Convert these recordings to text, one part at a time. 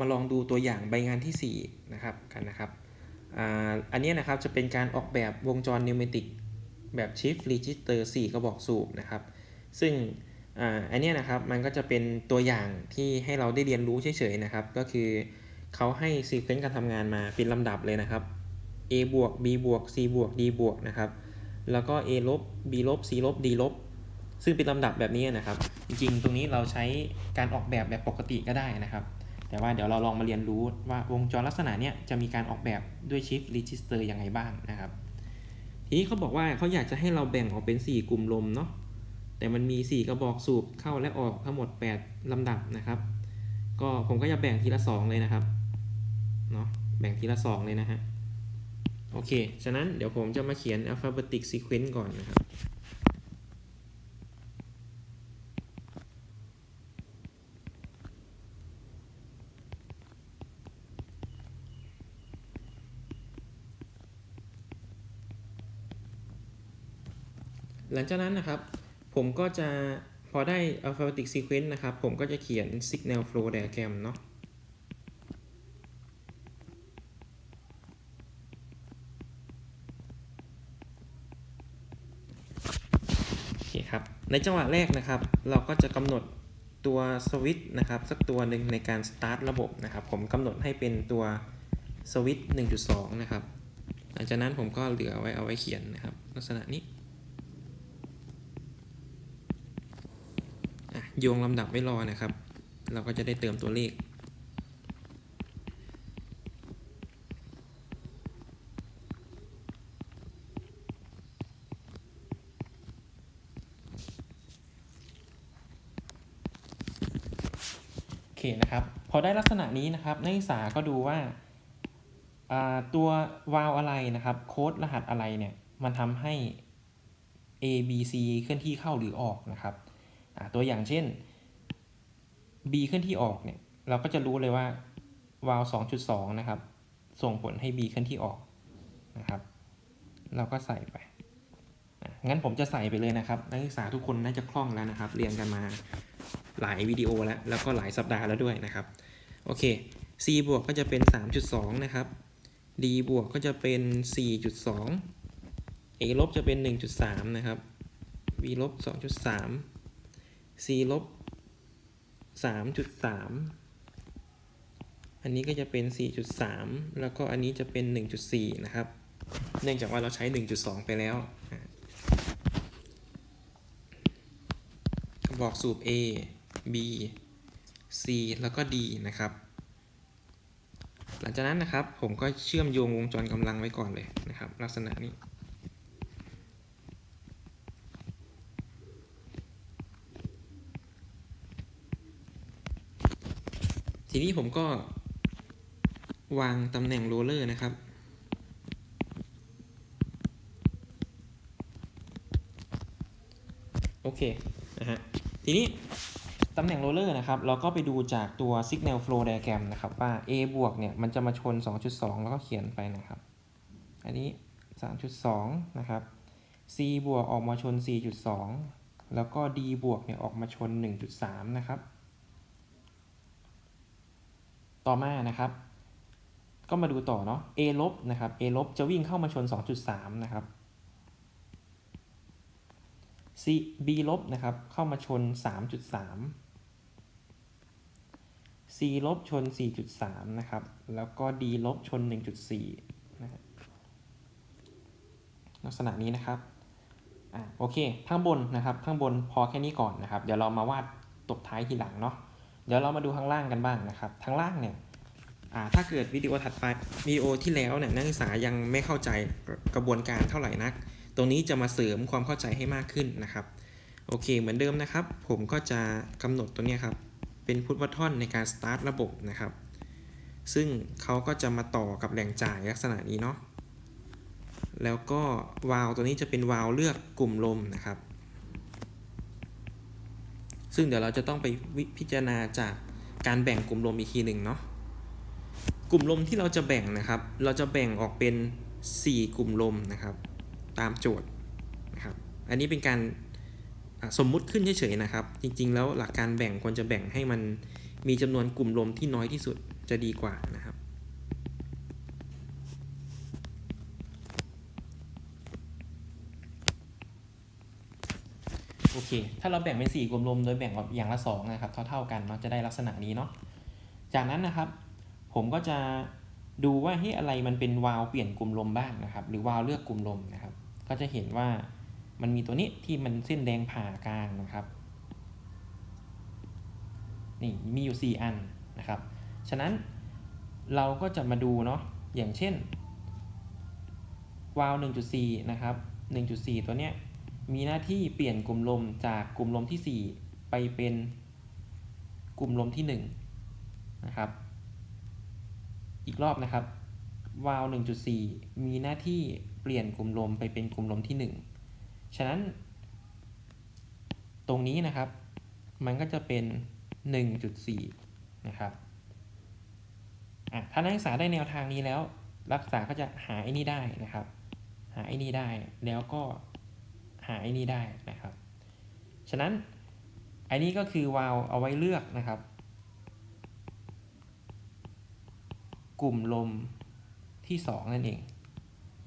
มาลองดูตัวอย่างใบงานที่4นะครับกันนะครับอ,อันนี้นะครับจะเป็นการออกแบบวงจรนิวเมติกแบบ Shift Register 4 กระบอกสูบนะครับ ซึ่งอ,อันนี้นะครับมันก็จะเป็นตัวอย่างที่ให้เราได้เรียนรู้เฉยๆนะครับ ก็คือเขาให้ซีเควนต์การทำงานมาเป็นลำดับเลยนะครับ A บวก B บวก C บวก D บวกนะครับ แล้วก็ A ลบ B ลบ C ลบ D ลบ ซึ่งเป็นลำดับแบบนี้นะครับ จริงๆ ตรงนี้เราใช้การออกแบบแบบปกติก็ได้นะครับ แต่ว่าเดี๋ยวเราลองมาเรียนรู้ว่าวงจรลักษณะเนี้ยจะมีการออกแบบด้วย Shift Register ยังไงบ้างนะครับ ทีนี้เขาบอกว่าเขาอยากจะให้เราแบ่งออกเป็น 4 กลุ่มลมเนาะแต่มันมี 4 กระบอกสูบเข้าและออกทั้งหมด 8 ลำดับนะครับ ก็ผมก็จะแบ่งทีละ 2 เลยนะครับเนาะแบ่งทีละ 2 เลยนะฮะโอเค ฉะนั้นเดี๋ยวผมจะมาเขียน alphabetic sequence ก่อนนะครับ หลังจากนั้นนะครับ ผมก็จะพอได้ alphabetic sequence นะครับ ผมก็จะเขียน signal flow diagram เนาะโอเคครับ ในจังหวะแรกนะครับ เราก็จะกำหนดตัวสวิตช์นะครับ สักตัวหนึ่งในการ start ระบบนะครับ ผมกำหนดให้เป็นตัวสวิตช์1.2 นะครับ หลังจากนั้นผมก็เหลือไว้เอาไว้เขียนนะครับ ลักษณะนี้ อะ โยงลำดับไว้รอนะครับ เราก็จะได้เติมตัวเลข โอเคนะครับ พอได้ลักษณะนี้นะครับนักศึกษาก็ดูว่าาตัววาล์วอะไรนะครับโค้ดรหัสอะไรเนี่ยมันทำให้ A B C เคลื่อนที่เข้าหรือออกนะครับ ตัวอย่างเช่น B เคลื่อนที่ออกเนี่ยเราก็จะรู้เลยว่าวาล์ว2.2 นะครับ ส่งผลให้ B เคลื่อนที่ออกนะครับ เราก็ใส่ไป งั้นผมจะใส่ไปเลยนะครับ นักศึกษาทุกคนน่าจะคล่องแล้วนะครับ เรียนกันมาหลายวิดีโอแล้ว แล้วก็หลายสัปดาห์แล้วด้วยนะครับ โอเค C บวกก็จะเป็น 3.2 นะครับ D บวกก็จะเป็น 4.2 A ลบจะเป็น 1.3 นะครับ B ลบ 2.3 C ลบ3.3อันนี้ก็จะเป็น 4.3 แล้วก็อันนี้จะเป็น 1.4 นะครับ เนื่องจากว่าเราใช้ 1.2 ไปแล้วอะบอกสูบ A B C แล้วก็ D นะครับ หลังจากนั้นนะครับผมก็เชื่อมโยงวงจรกำลังไว้ก่อนเลยนะครับ ลักษณะนี้ ทีนี้ผมก็วางตำแหน่งโรลเลอร์นะครับ โอเคนะฮะทีนี้ตำแหน่งโรลเลอร์นะครับ เราก็ไปดูจากตัว Signal Flow Diagram นะครับ ว่า A บวกเนี่ย มันจะมาชน 2.2 แล้วก็เขียนไปนะครับ อันนี้ 3.2 นะครับ C บวกออกมาชน 4.2 แล้วก็ D บวกเนี่ย ออกมาชน 1.3 นะครับ ต่อมานะครับ ก็มาดูต่อเนาะ A ลบนะครับ A ลบจะวิ่งเข้ามาชน 2.3 นะครับ C B ลบนะครับ เข้ามาชน 3.3 C ลบชน 4.3 นะครับ แล้วก็ D ลบชน 1.4 นะครับลักษณะนี้นะครับอ่าโอเค ข้างบนนะครับ ข้างบนพอแค่นี้ก่อนนะครับ เดี๋ยวเรามาวาดตบท้ายทีหลังเนาะ เดี๋ยวเรามาดูข้างล่างกันบ้างนะครับข้างล่างเนี่ยถ้าเกิดวิดีโอถัดไปวิดีโอที่แล้วเนี่ยนักศึกษายังไม่เข้าใจกระบวนการเท่าไหร่นัก ตรงนี้จะมาเสริมความเข้าใจให้มากขึ้นนะครับโอเคเหมือนเดิมนะครับ ผมก็จะกำหนดตัวนี้ครับเป็นพุทวัตทอนในการสตาร์ทระบบนะครับ ซึ่งเขาก็จะมาต่อกับแหล่งจ่ายลักษณะนี้เนาะแล้วก็วาล์วตัวนี้จะเป็นวาล์วเลือกกลุ่มลมนะครับ ซึ่งเดี๋ยวเราจะต้องไปพิจารณาจากการแบ่งกลุ่มลมอีกทีหนึ่งเนาะกลุ่มลมที่เราจะแบ่งนะครับ เราจะแบ่งออกเป็น 4 กลุ่มลมนะครับ ตามโจทย์นะครับ อันนี้เป็นการสมมุติขึ้นเฉยๆนะครับ จริงๆ แล้วหลักการแบ่งควรจะแบ่งให้มันมีจำนวนกลุ่มลมที่น้อยที่สุดจะดีกว่านะครับ โอเค ถ้าเราแบ่งเป็น4กลุ่มลมโดยแบ่งแบบอย่างละ2นะครับเท่าๆกันเนาะจะได้ลักษณะนี้เนาะจากนั้นนะครับ ผมก็จะดูว่าเฮ้อะไรมันเป็นวาล์วเปลี่ยนกลุ่มลมบ้างนะครับ หรือวาล์วเลือกกลุ่มลมนะครับ ก็จะเห็นว่ามันมีตัวนี้ที่มันเส้นแดงผ่ากลางนะครับนี่มีอยู่ 4 อันนะครับ ฉะนั้นเราก็จะมาดูเนาะอย่างเช่นวาล์ว1.4 นะครับ 1.4 ตัวเนี้ย มีหน้าที่เปลี่ยนกลุ่มลมจากกลุ่มลมที่ 4 ไปเป็นกลุ่มลมที่1นะครับ อีกรอบนะครับ วาล์ว1.4 มีหน้าที่เปลี่ยนกลุ่มลมไปเป็นกลุ่มลมที่ 1 ฉะนั้น ตรงนี้นะครับ มันก็จะเป็น 1.4 นะครับถ้านักศึกษาได้แนวทางนี้แล้วนักศึกษาก็จะหาไอ้นี่ได้นะครับ หาไอ้นี่ได้แล้วก็ หาไอ้นี่ได้นะครับ ฉะนั้นไอ้นี้ก็คือวาล์วเอาไว้เลือกนะครับ กลุ่มลมที่ 2 นั่นเอง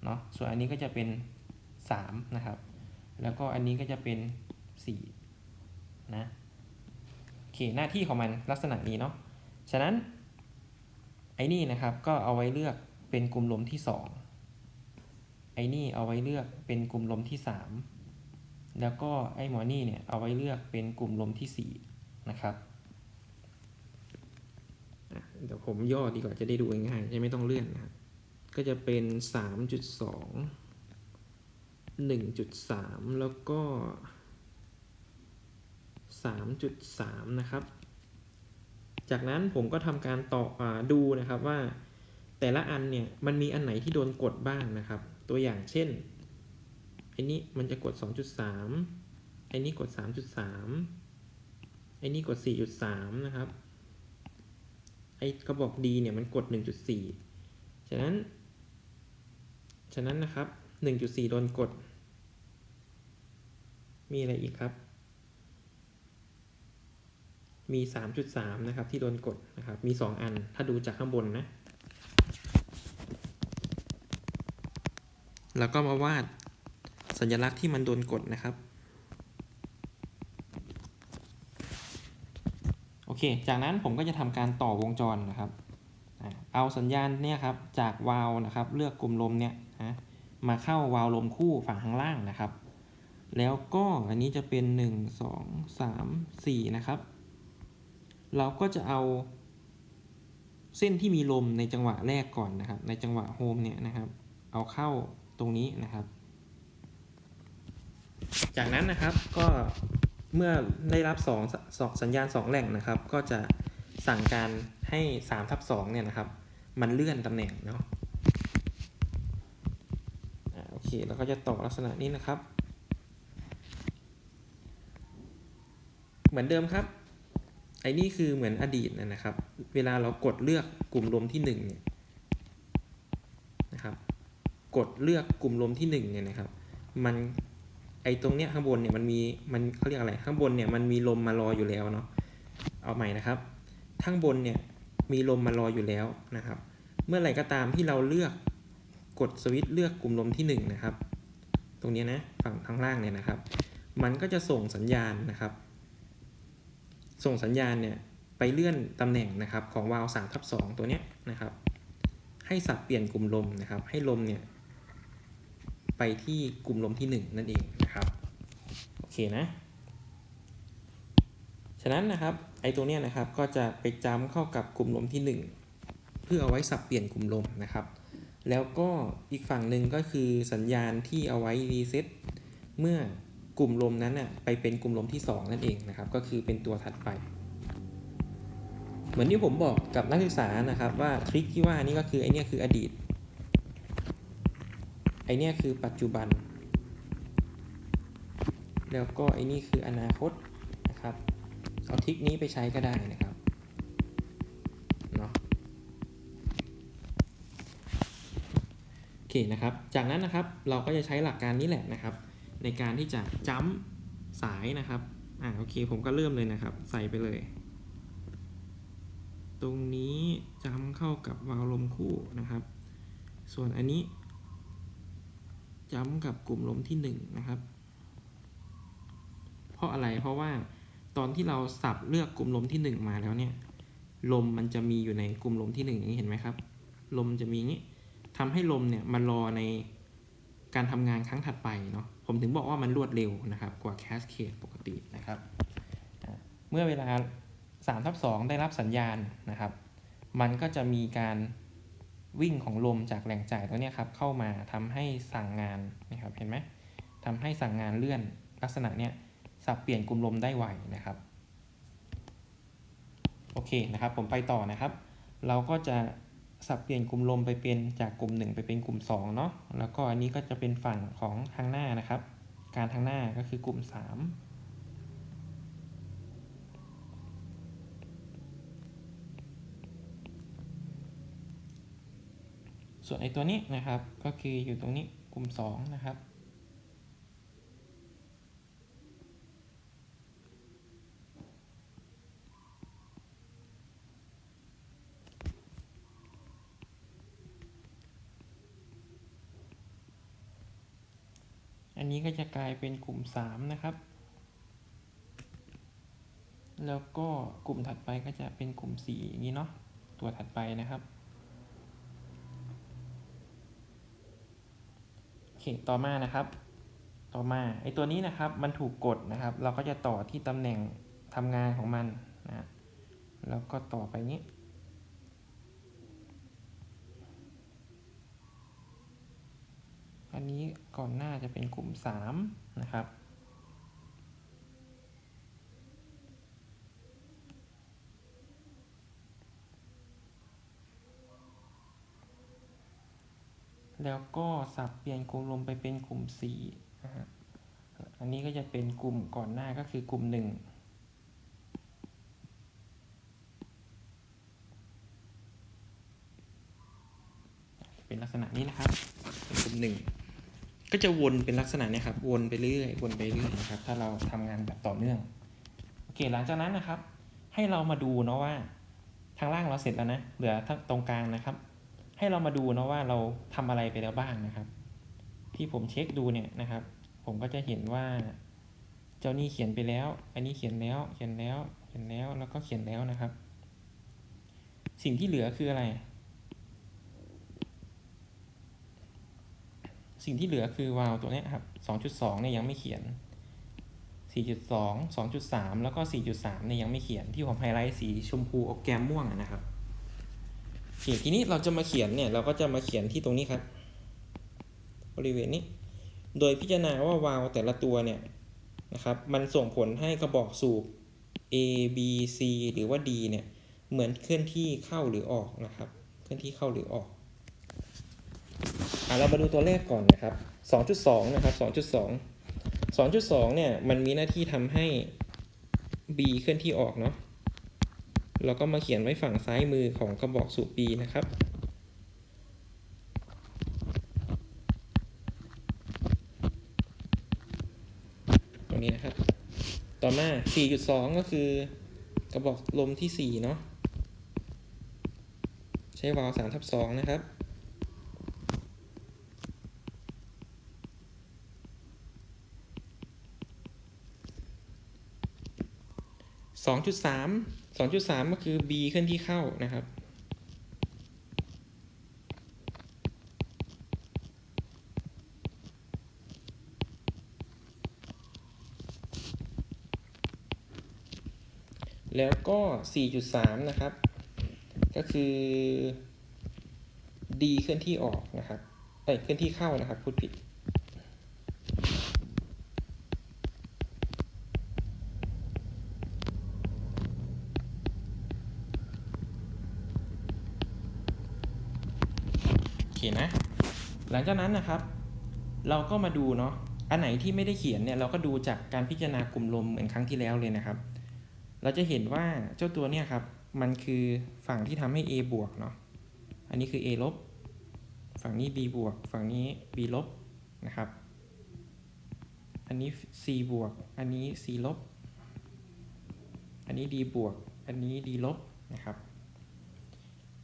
เนาะส่วนอันนี้ก็จะเป็น 3 นะครับ แล้วก็อันนี้ก็จะเป็น 4 นะโอเคหน้าที่ของมันลักษณะนี้เนาะฉะนั้นไอ้นี่นะครับก็เอาไว้เลือกเป็นกลุ่มลมที่ 2 ไอ้นี่เอาไว้เลือกเป็นกลุ่มลมที่ 3 แล้วก็ไอ้หมอนี่เนี่ยเอาไว้เลือกเป็นกลุ่มลมที่4นะครับเดี๋ยวผมย่อดีกว่าจะได้ดูง่ายๆจะไม่ต้องเลื่อนนะครับก็จะเป็น 3.2 1.3 แล้วก็ 3.3 นะครับ จากนั้นผมก็ทำการต่ออดูนะครับว่าแต่ละอันเนี่ยมันมีอันไหนที่โดนกดบ้างนะครับ ตัวอย่างเช่น อ้นี้มันจะกด 2.3ไอ้นี้กด 3.3ไอ้นี้กด 4.3 นะครับ ไอ้กระบอกดีเนี่ยมันกด 1.4 ฉะนั้น ฉะนั้นนะครับ 1.4 โดนกด มีอะไรอีกครับ มี 3.3 นะครับที่โดนกดนะครับ มี 2 อัน ถ้าดูจากข้างบนนะ แล้วก็มาวาด สัญลักษณ์ที่มันโดนกดนะครับ โอเค จากนั้นผมก็จะทำการต่อวงจรนะครับ เอาสัญญาณเนี่ยครับจากวาล์วนะครับ เลือกกลุ่มลมเนี่ยนะมาเข้าวาล์วลมคู่ฝั่งข้างล่างนะครับ แล้วก็อันนี้จะเป็น 1 2 3 4 นะครับ เราก็จะเอาเส้นที่มีลมในจังหวะแรกก่อนนะครับ ในจังหวะโฮมเนี่ยนะครับ เอาเข้าตรงนี้นะครับ จากนั้นนะครับก็เมื่อได้รับ2สองสัญญาณ 2 แหล่งนะครับ ก็จะสั่งการให้3ทับ2เนี่ยนะครับ มันเลื่อนตำแหน่งเนาะโอเคแล้วก็จะต่อลักษณะนี้นะครับ เหมือนเดิมครับ ไอ้นี่คือเหมือนอดีตนะครับ เวลาเรากดเลือกกลุ่มลมที่1เนี่ยนะครับ กดเลือกกลุ่มลมที่1เนี่ยนะครับ มัน อ้ตรงเนี้ยข้างบนเนี่ยมันมีมันเขาเรียกอะไรข้างบนเนี่ยมันมีลมมารออยู่แล้วเนาะเอาใหม่นะครับข้างบนเนี่ยมีลมมารออยู่แล้วนะครับ เมื่อไหร่ก็ตามที่เราเลือกกดสวิตช์เลือกกลุ่มลมที่ 1 นะครับ ตรงนี้นะฝั่งข้างล่างเนี่ยนะครับ มันก็จะส่งสัญญาณนะครับ ส่งสัญญาณเนี่ยไปเลื่อนตำแหน่งนะครับของวาล์ว3ทับ2ตัวเนี้ยนะครับ ให้สับเปลี่ยนกลุ่มลมนะครับ ให้ลมเนี่ย ไปที่กลุ่มลมที่ 1 นั่นเองนะครับโอเคนะ ฉะนั้นนะครับไอตัวเนี้ยนะครับก็จะไปจำเข้ากับกลุ่มลมที่ 1 เพื่อเอาไว้สับเปลี่ยนกลุ่มลมนะครับ แล้วก็อีกฝั่งหนึ่งก็คือสัญญาณที่เอาไว้รีเซ็ตเมื่อกลุ่มลมนั้นน่ะไปเป็นกลุ่มลมที่ 2 นั่นเองนะครับ ก็คือเป็นตัวถัดไป เหมือนที่ผมบอกกับนักศึกษานะครับว่าทริคที่ว่านี่ก็คือไอเนี้ยคืออดีต ไอเนี้ยคือปัจจุบัน แล้วก็ไอนี่คืออนาคตนะครับ เอาทิคนี้ไปใช้ก็ได้นะครับเนาะโอเคนะครับ จากนั้นนะครับเราก็จะใช้หลักการนี้แหละนะครับ ในการที่จะจ้ำสายนะครับอ่าโอเคผมก็เริ่มเลยนะครับ ใส่ไปเลย ตรงนี้จ้ำเข้ากับวาล์วลมคู่นะครับ ส่วนอันนี้ จำกับกลุ่มลมที่1นะครับ เพราะอะไรเพราะว่าตอนที่เราสับเลือกกลุ่มลมที่ 1 มาแล้วเนี่ย ลมมันจะมีอยู่ในกลุ่มลมที่1อย่างนี้เห็นไหมครับ ลมจะมีอย่างนี้ทำให้ลมเนี่ยมันรอในการทำงานครั้งถัดไปเนาะผมถึงบอกว่ามันรวดเร็วนะครับ กว่าแคสเคดปกตินะครับ เมื่อเวลา3ทับ2ได้รับสัญญาณนะครับ มันก็จะมีการ วิ่งของลมจากแหล่งจ่ายตัวนี้ครับเข้ามาทำให้สั่งงานนะครับเห็นไหมทำให้สั่งงานเลื่อนลักษณะเนี้ยสับเปลี่ยนกลุ่มลมได้ไวนะครับโอเคนะครับผมไปต่อนะครับ เราก็จะสับเปลี่ยนกลุ่มลมไปเป็นจากกลุ่ม 1 ไปเป็นกลุ่ม2เนาะแล้วก็อันนี้ก็จะเป็นฝั่งของทางหน้านะครับ การทางหน้าก็คือกลุ่ม 3 ส่วนไอตัวนี้นะครับก็คืออยู่ตรงนี้กลุ่ม 2 นะครับ อันนี้ก็จะกลายเป็นกลุ่ม 3 นะครับ แล้วก็กลุ่มถัดไปก็จะเป็นกลุ่ม 4 อย่างนี้เนาะตัวถัดไปนะครับ โอเค ต่อมานะครับ ต่อมาไอตัวนี้นะครับมันถูกกดนะครับ เราก็จะต่อที่ตำแหน่งทำงานของมันนะแล้วก็ต่อไปนี้อันนี้ก่อนหน้าจะเป็นกลุ่ม 3 นะครับ แล้วก็สับเปลี่ยนกลุ่มลมไปเป็นกลุ่ม4นะฮะอันนี้ก็จะเป็นกลุ่มก่อนหน้าก็คือกลุ่ม 1เป็นลักษณะนี้นะครับเป็นกลุ่มหนึ่ง ก็จะวนเป็นลักษณะเนี้ครับ วนไปเรื่อย วนไปเรื่อยนะครับ ถ้าเราทำงานแบบต่อเนื่อง โอเค หลังจากนั้นนะครับ ให้เรามาดูเนาะว่า ทางล่างเราเสร็จแล้วนะ เหลือตรงกลางนะครับ ให้เรามาดูนะว่าเราทำอะไรไปแล้วบ้างนะครับ ที่ผมเช็คดูเนี่ยนะครับ ผมก็จะเห็นว่า เจ้านี่เขียนไปแล้ว อันนี้เขียนแล้ว เขียนแล้ว เขียนแล้ว แล้วก็เขียนแล้วนะครับ สิ่งที่เหลือคืออะไร สิ่งที่เหลือคือวาล์วตัวนี้ครับ 2.2เนี่ยยังไม่เขียน 4.2 2.3 แล้วก็ 4.3เนี่ยยังไม่เขียนที่ผมไฮไลท์สีชมพูออกแกมม่วงนะครับ คทีนี้เราจะมาเขียนเนี่ยเราก็จะมาเขียนที่ตรงนี้ครับ บริเวณนี้ โดยพิจารณาว่าวาล์วแต่ละตัวเนี่ยนะครับ มันส่งผลให้กระบอกสูบ A B C หรือว่า D เนี่ยเหมือนเคลื่อนที่เข้าหรือออกนะครับ เคลื่อนที่เข้าหรือออกอะเรามาดูตัวแรกก่อนนะครับ 2.2 นะครับ 2.2 2.2 เนี่ยมันมีหน้าที่ทำให้ B เคลื่อนที่ออกเนาะ เราก็มาเขียนไว้ฝั่งซ้ายมือของกระบอกสูบ B นะครับ ตรงนี้นะครับ ต่อมา 4.2 ก็คือกระบอกลมที่ 4 เนาะ ใช้วาล์ว3ทับ2นะครับสองจุดสาม สองจุดสามก็คือ B เคลื่อนที่เข้านะครับ แล้วก็ 4.3 นะครับ ก็คือ D เคลื่อนที่ออกนะครับเอ้ยเคลื่อนที่เข้านะครับ พูดผิด โอเคนะ หลังจากนั้นนะครับ เราก็มาดูเนาะอันไหนที่ไม่ได้เขียนเนี่ยเราก็ดูจากการพิจารณากลุ่มลมเหมือนครั้งที่แล้วเลยนะครับ เราจะเห็นว่าเจ้าตัวเนี่ยครับมันคือฝั่งที่ทำให้ A บวกเนาะอันนี้คือ A ลบฝั่งนี้ B บวกฝั่งนี้ B ลบนะครับ อันนี้ C บวก อันนี้ C ลบ อันนี้ D บวก อันนี้ D ลบนะครับ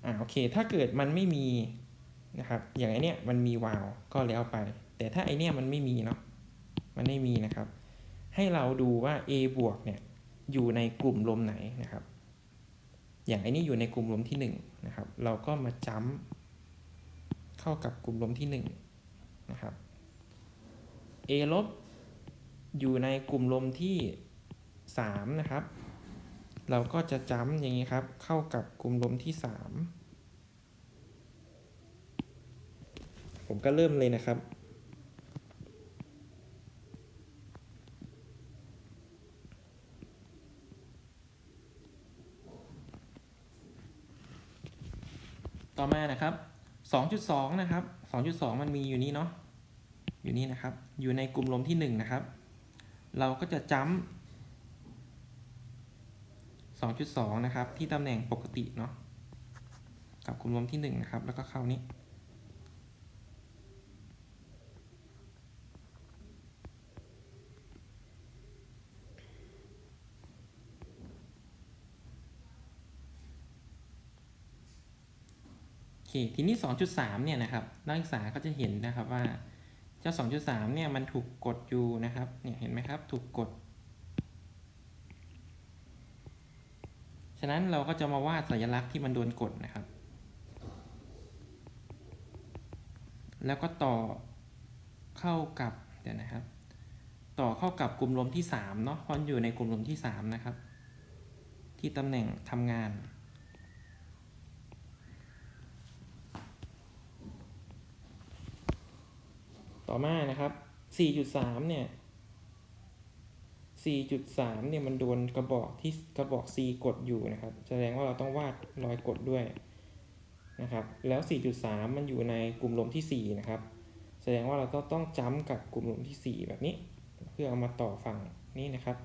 อ่าโอเค ถ้าเกิดมันไม่มี นะครับ อย่างไอเนี้ยมันมีวาล์วก็แล้วไป แต่ถ้าไอเนี้ยมันไม่มีเนาะ มันไม่มีนะครับ ให้เราดูว่า A บวกเนี่ยอยู่ในกลุ่มลมไหนนะครับ อย่างไอนี้อยู่ในกลุ่มลมที่1นงนะครับ เราก็มาจัมเข้ากับกลุ่มลมที่1นงนะครับ A ลบอยู่ในกลุ่มลมที่3นะครับ เราก็จะจัมอย่างนี้ครับ เข้ากับกลุ่มลมที่ 3 ผมก็เริ่มเลยนะครับ ต่อมานะครับ 2.2 นะครับ 2.2 มันมีอยู่นี่เนาะ อยู่นี่นะครับ อยู่ในกลุ่มลมที่ 1 นะครับ เราก็จะจัม2.2 นะครับ ที่ตำแหน่งปกติเนาะ กับกลุ่มลมที่ 1 นะครับ แล้วก็เข้านี้ คทีนี้ 2.3 เนี่ยนะครับนักศึกษาก็จะเห็นนะครับว่าเจ้า 2.3 เนี่ยมันถูกกดอยู่นะครับเนี่ยเห็นไหมครับถูกกด ฉะนั้นเราก็จะมาวาดสัญลักษณ์ที่มันโดนกดนะครับ แล้วก็ต่อเข้ากับเดี๋ยวนะครับ ต่อเข้ากับกลุ่มลมที่3เนาะเพราะอยู่ในกลุ่มลมที่ 3 นะครับ ที่ตำแหน่งทำงาน ต่อมานะครับ 4.3 เนี่ย 4.3 เนี่ยมันโดนกระบอกที่กระบอก C กดอยู่นะครับ แสดงว่าเราต้องวาดรอยกดด้วยนะครับ แล้ว 4.3 มันอยู่ในกลุ่มลมที่ 4 นะครับ แสดงว่าเราต้องต้องจ้ำกับกลุ่มลมที่ 4 แบบนี้ เพื่อเอามาต่อฝั่งนี้นะครับ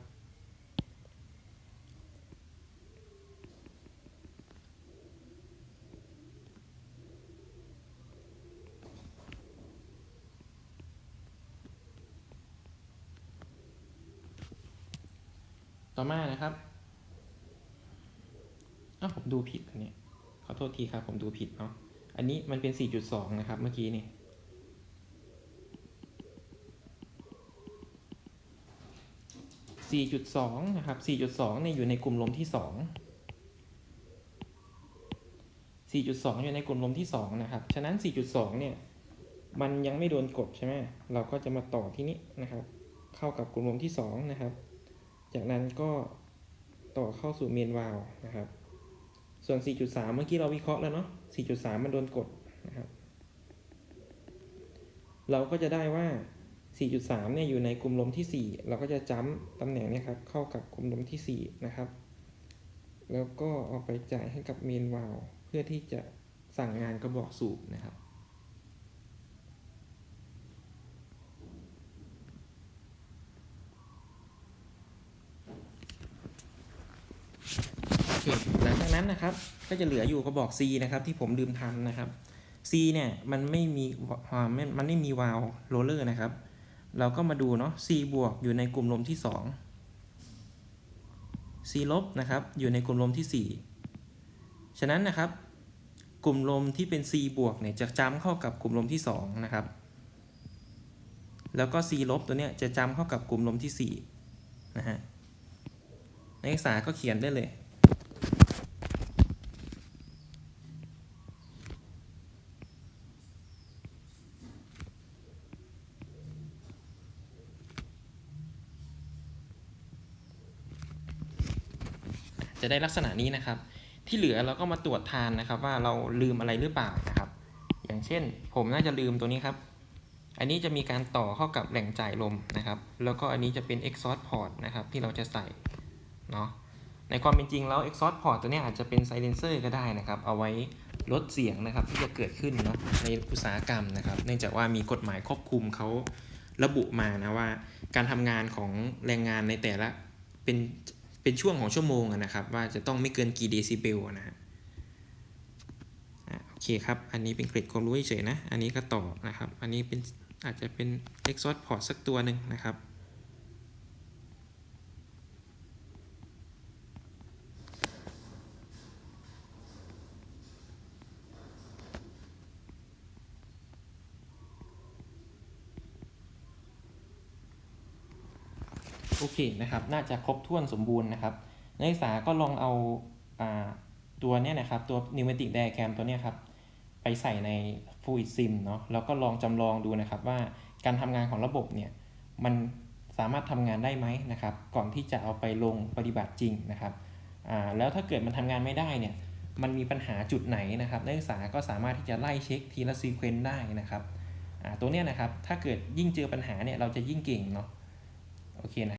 ต่อมานะครับอ้าวผมดูผิดอันนี้ขอโทษทีครับผมดูผิดเนาะอันนี้มันเป็น 4.2 นะครับ เมื่อกี้นี่4.2 นะครับ 4.2 เนี่ยอยู่ในกลุ่มลมที่ 2 4.2 อยู่ในกลุ่มลมที่ 2 นะครับ ฉะนั้น 4.2 เนี่ย มันยังไม่โดนกดใช่ไหม เราก็จะมาต่อที่นี้นะครับ เข้ากับกลุ่มลมที่ 2 นะครับ จากนั้นก็ต่อเข้าสู่เมนวาลวนะครับ ส่วน 4.3 เมื่อกี้เราวิเคราะห์แล้วเนาะ 4.3 มันโดนกดนะครับ เราก็จะได้ว่า 4.3 เนี่ยอยู่ในกลุ่มลมที่ 4 เราก็จะจ้ำตำแหน่งเนี่ยครับเข้ากับกลุ่มลมที่ 4 นะครับ แล้วก็เอาไปจ่ายให้กับเมนวาลวเพื่อที่จะสั่งงานกระบอกสูบนะครับ โอเค หลังจาก นะครับ ก็จะเหลืออยู่กระบอก C นะครับ ที่ผมลืมทำนะครับ C เนี่ยมันไม่มีความมันไม่มีวาล์วโรลเลอร์นะครับ เราก็มาดูเนาะ C บวกอยู่ในกลุ่มลมที่ 2 C ลบนะครับ อยู่ในกลุ่มลมที่ 4 ฉะนั้นนะครับ กลุ่มลมที่เป็น C บวกเนี่ยจะจำเข้ากับกลุ่มลมที่ 2 นะครับ แล้วก็ C ลบตัวเนี้ยจะจำเข้ากับกลุ่มลมที่4นะฮะนักศึกษาก็เขียนได้เลย ได้ลักษณะนี้นะครับ ที่เหลือเราก็มาตรวจทานนะครับว่าเราลืมอะไรหรือเปล่านะครับ อย่างเช่น ผมน่าจะลืมตัวนี้ครับ อันนี้จะมีการต่อเข้ากับแหล่งจ่ายลมนะครับ แล้วก็อันนี้จะเป็น exhaust port นะครับที่เราจะใส่เนาะในความเป็นจริงแล้ว exhaust port ตัวนี้อาจจะเป็น silencer ก็ได้นะครับ เอาไว้ลดเสียงนะครับที่จะเกิดขึ้นเนาะในอุตสาหกรรมนะครับ เนื่องจากว่ามีกฎหมายควบคุมเขาระบุมานะว่า การทำงานของแรงงานในแต่ละเป็น เป็นช่วงของชั่วโมงอะนะครับ ว่าจะต้องไม่เกินกี่เดซิเบลนะฮะโอเคครับ อันนี้เป็นเกริดความรู้เฉยๆนะ อันนี้ก็ต่อนะครับ อันนี้เป็นอาจจะเป็น exhaust port สักตัวหนึ่งนะครับ โอเคนะครับ น่าจะครบถ้วนสมบูรณ์นะครับ นักศึกษาก็ลองเอาอ่าตัวเนี้ยนะครับ ตัว pneumatic diagram ตัวเนี้ยครับ ไปใส่ใน fluid sim เนาะ แล้วก็ลองจำลองดูนะครับว่าการทำงานของระบบเนี่ย มันสามารถทำงานได้ไหมนะครับ ก่อนที่จะเอาไปลงปฏิบัติจริงนะครับอ่าแล้วถ้าเกิดมันทำงานไม่ได้เนี่ย มันมีปัญหาจุดไหนนะครับ นักศึกษาก็สามารถที่จะไล่เช็คทีละซีเควนต์ได้นะครับอ่าตัวเนี้ยนะครับ ถ้าเกิดยิ่งเจอปัญหาเนี่ย เราจะยิ่งเก่งเนาะ โอเคนะ